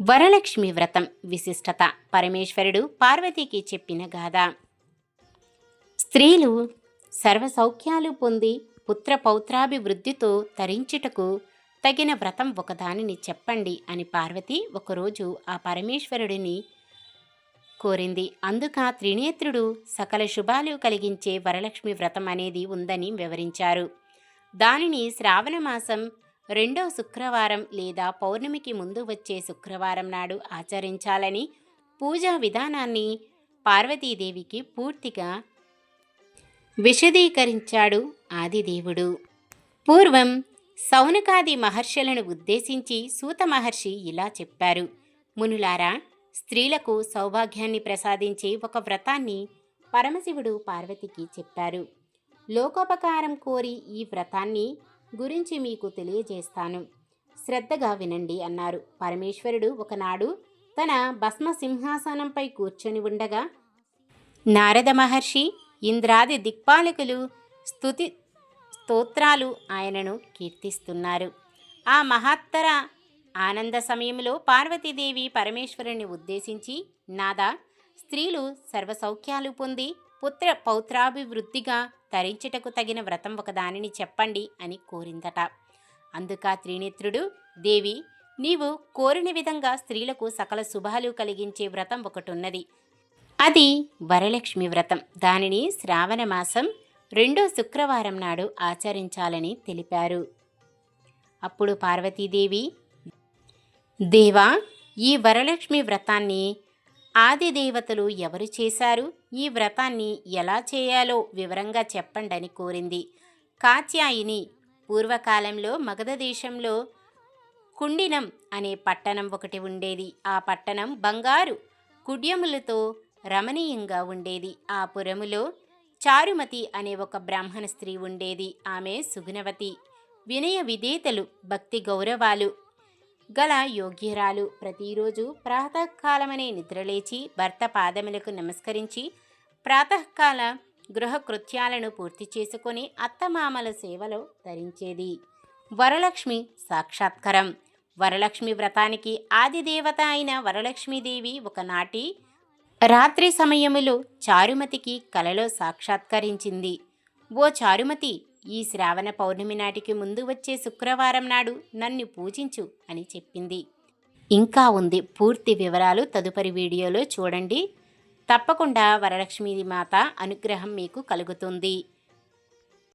వరలక్ష్మి వ్రతం విశిష్టత. పరమేశ్వరుడు పార్వతికి చెప్పిన గాథ. స్త్రీలు సర్వసౌఖ్యాలు పొంది పుత్ర పౌత్రాభివృద్ధితో తరించుటకు తగిన వ్రతం ఒకదానిని చెప్పండి అని పార్వతి ఒకరోజు ఆ పరమేశ్వరుడిని కోరింది. అందుక త్రినేత్రుడు సకల శుభాలు కలిగించే వరలక్ష్మి వ్రతం అనేది ఉందని వివరించారు. దానిని శ్రావణ మాసం రెండో శుక్రవారం లేదా పౌర్ణమికి ముందు వచ్చే శుక్రవారం నాడు ఆచరించాలని పూజా విధానాన్ని పార్వతీదేవికి పూర్తిగా విశదీకరించాడు ఆదిదేవుడు. పూర్వం సౌనకాది మహర్షులను ఉద్దేశించి సూత మహర్షి ఇలా చెప్పారు. మునులారా స్త్రీలకు సౌభాగ్యాన్ని ప్రసాదించే ఒక వ్రతాన్ని పరమశివుడు పార్వతికి చెప్పారు. లోకోపకారం కోరి ఈ వ్రతాన్ని గురించి మీకు తెలియజేస్తాను. శ్రద్ధగా వినండి అన్నారు. పరమేశ్వరుడు ఒకనాడు తన భస్మ సింహాసనంపై కూర్చొని ఉండగా నారద మహర్షి ఇంద్రాది దిక్పాలకులు స్తుతి స్తోత్రాలు ఆయనను కీర్తిస్తున్నారు. ఆ మహత్తర ఆనంద సమయంలో పార్వతీదేవి పరమేశ్వరుని ఉద్దేశించి నాదా స్త్రీలు సర్వసౌఖ్యాలు పొంది పుత్ర పౌత్రాభివృద్ధిగా తరించుటకు తగిన వ్రతం ఒకదానిని చెప్పండి అని కోరిందట. అందుక త్రినేత్రుడు దేవి నీవు కోరిన విధంగా స్త్రీలకు సకల శుభాలు కలిగించే వ్రతం ఒకటి ఉన్నది అది వరలక్ష్మి వ్రతం. దానిని శ్రావణ మాసం రెండో శుక్రవారం నాడు ఆచరించాలని తెలిపారు. అప్పుడు పార్వతీదేవి దేవా ఈ వరలక్ష్మి వ్రతాన్ని ఆది దేవతలు ఎవరు చేశారు? ఈ వ్రతాన్ని ఎలా చేయాలో వివరంగా చెప్పండని కోరింది. కాత్యాయిని పూర్వకాలంలో మగధ దేశంలో కుండినం అనే పట్టణం ఒకటి ఉండేది. ఆ పట్టణం బంగారు కుడ్యములతో రమణీయంగా ఉండేది. ఆ పురములో చారుమతి అనే ఒక బ్రాహ్మణ స్త్రీ ఉండేది. ఆమె సుగుణవతి. వినయ విధేతలు భక్తి గౌరవాలు గల యోగ్యురాలు. ప్రతిరోజు ప్రాతకాలమనే నిద్రలేచి భర్త పాదములకు నమస్కరించి ప్రాతకాల గృహకృత్యాలను పూర్తి చేసుకొని అత్తమామల సేవలో ధరించేది వరలక్ష్మి సాక్షాత్కారం. వరలక్ష్మి వ్రతానికి ఆదిదేవత అయిన వరలక్ష్మీదేవి ఒకనాటి రాత్రి సమయములో చారుమతికి కలలో సాక్షాత్కరించింది. ఓ చారుమతి ఈ శ్రావణ పౌర్ణమి నాటికి ముందు వచ్చే శుక్రవారం నాడు నన్ను పూజించు అని చెప్పింది. ఇంకా ఉంది పూర్తి వివరాలు తదుపరి వీడియోలో చూడండి. తప్పకుండా వరలక్ష్మీ మాత అనుగ్రహం మీకు కలుగుతుంది.